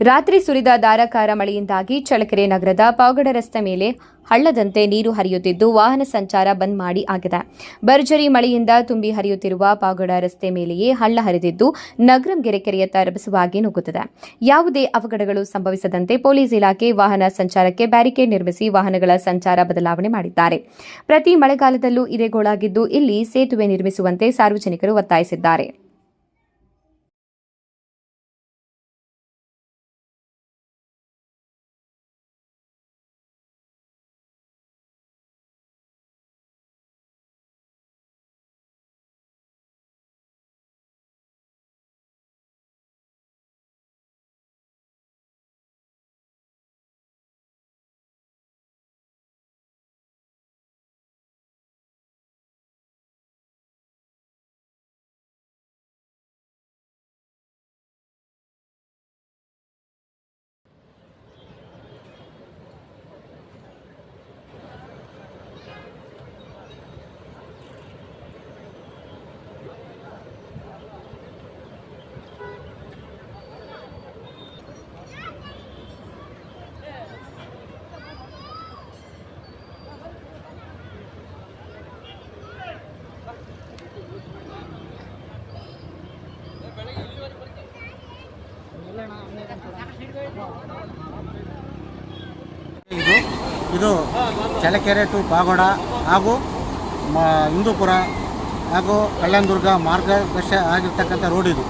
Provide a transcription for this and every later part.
ರಾತ್ರಿ ಸುರಿದ ಧಾರಾಕಾರ ಮಳೆಯಿಂದಾಗಿ ಚಳಕೆರೆ ನಗರದ ಪಾವಗಡ ರಸ್ತೆ ಮೇಲೆ ಹಳ್ಳದಂತೆ ನೀರು ಹರಿಯುತ್ತಿದ್ದು ವಾಹನ ಸಂಚಾರ ಬಂದ್ ಮಾಡಿ ಆಗಿದೆ. ಭರ್ಜರಿ ಮಳೆಯಿಂದ ತುಂಬಿ ಹರಿಯುತ್ತಿರುವ ಪಾವಗಡ ರಸ್ತೆ ಮೇಲೆಯೇ ಹಳ್ಳ ಹರಿದಿದ್ದು ನಗರಂಗೆರೆ ಕೆರೆಯತ್ತ ರಭಸವಾಗಿ ನುಗ್ಗುತ್ತದೆ. ಯಾವುದೇ ಅವಘಡಗಳು ಸಂಭವಿಸದಂತೆ ಪೊಲೀಸ್ ಇಲಾಖೆ ವಾಹನ ಸಂಚಾರಕ್ಕೆ ಬ್ಯಾರಿಕೇಡ್ ನಿರ್ಮಿಸಿ ವಾಹನಗಳ ಸಂಚಾರ ಬದಲಾವಣೆ ಮಾಡಿದ್ದಾರೆ. ಪ್ರತಿ ಮಳೆಗಾಲದಲ್ಲೂ ಇರೆಗೋಳಾಗಿದ್ದು ಇಲ್ಲಿ ಸೇತುವೆ ನಿರ್ಮಿಸುವಂತೆ ಸಾರ್ವಜನಿಕರು ಒತ್ತಾಯಿಸಿದ್ದಾರೆ. ಇದು ಇದು ಚಳ್ಳಕೆರೆ ಟು ಪಾಗೋಡ ಹಾಗೂ ಹಿಂದೂಪುರ ಹಾಗೂ ಕಲ್ಯಾಣದುರ್ಗ ಮಾರ್ಗದರ್ಶ ಆಗಿರ್ತಕ್ಕಂಥ ರೋಡ್ ಇದು.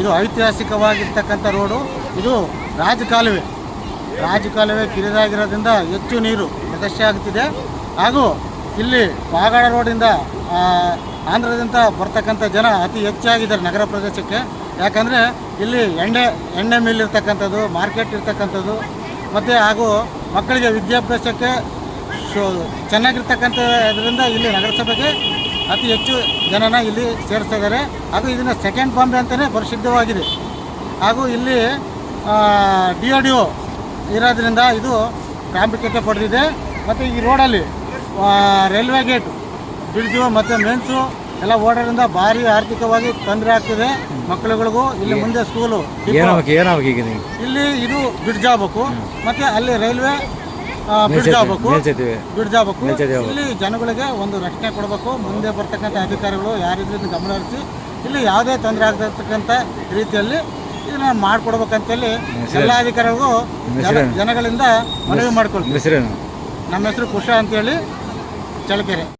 ಇದು ಐತಿಹಾಸಿಕವಾಗಿರ್ತಕ್ಕಂಥ ರೋಡು. ಇದು ರಾಜಕಾಲುವೆ. ರಾಜಕಾಲುವೆ ಕಿರಿದಾಗಿರೋದ್ರಿಂದ ಹೆಚ್ಚು ನೀರು ಪ್ರದರ್ಶ ಆಗುತ್ತಿದೆ ಹಾಗೂ ಇಲ್ಲಿ ಪಾಗಾಡ ರೋಡಿಂದ ಆಂಧ್ರದಿಂದ ಬರ್ತಕ್ಕಂಥ ಜನ ಅತಿ ಹೆಚ್ಚಾಗಿದ್ದಾರೆ ನಗರ ಪ್ರದೇಶಕ್ಕೆ. ಯಾಕಂದರೆ ಇಲ್ಲಿ ಎಣ್ಣೆ ಎಣ್ಣೆ ಮಿಲ್ ಇರ್ತಕ್ಕಂಥದ್ದು ಮಾರ್ಕೆಟ್ ಇರ್ತಕ್ಕಂಥದ್ದು, ಮತ್ತು ಹಾಗೂ ಮಕ್ಕಳಿಗೆ ವಿದ್ಯಾಭ್ಯಾಸಕ್ಕೆ ಸೊ ಚೆನ್ನಾಗಿರ್ತಕ್ಕಂಥ ಇದರಿಂದ ಇಲ್ಲಿ ನಗರಸಭೆಗೆ ಅತಿ ಹೆಚ್ಚು ಜನನ ಇಲ್ಲಿ ಸೇರಿಸ್ತಾ ಇದ್ದಾರೆ ಹಾಗೂ ಇದನ್ನು ಸೆಕೆಂಡ್ ಬಾಂಬೆ ಅಂತಲೇ ಪ್ರಸಿದ್ಧವಾಗಿದೆ ಹಾಗೂ ಇಲ್ಲಿ ಡಿ ಒ ಡಿ ಒ ಇರೋದ್ರಿಂದ ಇದು ಪ್ರಾಮುಖ್ಯತೆ ಪಡೆದಿದೆ. ಮತ್ತು ಈ ರೋಡಲ್ಲಿ ರೈಲ್ವೆ ಗೇಟ್, ಬ್ರಿಡ್ಜು ಮತ್ತು ಮೆನ್ಸು ಎಲ್ಲ ಓಡೋದ್ರಿಂದ ಭಾರಿ ಆರ್ಥಿಕವಾಗಿ ತೊಂದರೆ ಆಗ್ತಿದೆ. ಮಕ್ಕಳುಗಳಿಗೂ ಇಲ್ಲಿ ಮುಂದೆ ಸ್ಕೂಲು ಡಿಪೋ. ಏನಾಗಬೇಕು ಏನಾಗಬೇಕು ಈಗ ನೀವು? ಇಲ್ಲಿ ಇದು ಬ್ರಿಡ್ಜ್ ಆಗ್ಬೇಕು. ಮತ್ತೆ ಅಲ್ಲಿ ರೈಲ್ವೆ ಬ್ರಿಡ್ಜ್ ಆಗಬೇಕು. ಮೇಲ್ಸೇತುವೆ. ಬ್ರಿಡ್ಜ್ ಆಗಬೇಕು. ಮೇಲ್ಸೇತುವೆ ಆಗ್ಬೇಕು. ಇಲ್ಲಿ ಜನಗಳಿಗೆ ಒಂದು ರಕ್ಷಣೆ ಕೊಡಬೇಕು. ಮುಂದೆ ಬರ್ತಕ್ಕಂಥ ಅಧಿಕಾರಿಗಳು ಯಾರಿದ್ರಿಂದ ಗಮನ ಹರಿಸಿ ಇಲ್ಲಿ ಯಾವುದೇ ತೊಂದರೆ ಆಗತಕ್ಕಂಥ ರೀತಿಯಲ್ಲಿ ಇದನ್ನ ಮಾಡಿಕೊಡ್ಬೇಕಂತೇಳಿ ಎಲ್ಲ ಅಧಿಕಾರಿಗಳಿಗೂ ಜನ ಜನಗಳಿಂದ ಮನವಿ ಮಾಡ್ಕೊಳ್ತೀವಿ. ಹೆಸರೇನು ನಮ್ಮ ಹೆಸರು ಕುಶ ಅಂತೇಳಿ ಚಳ್ಳಕೆರೆ.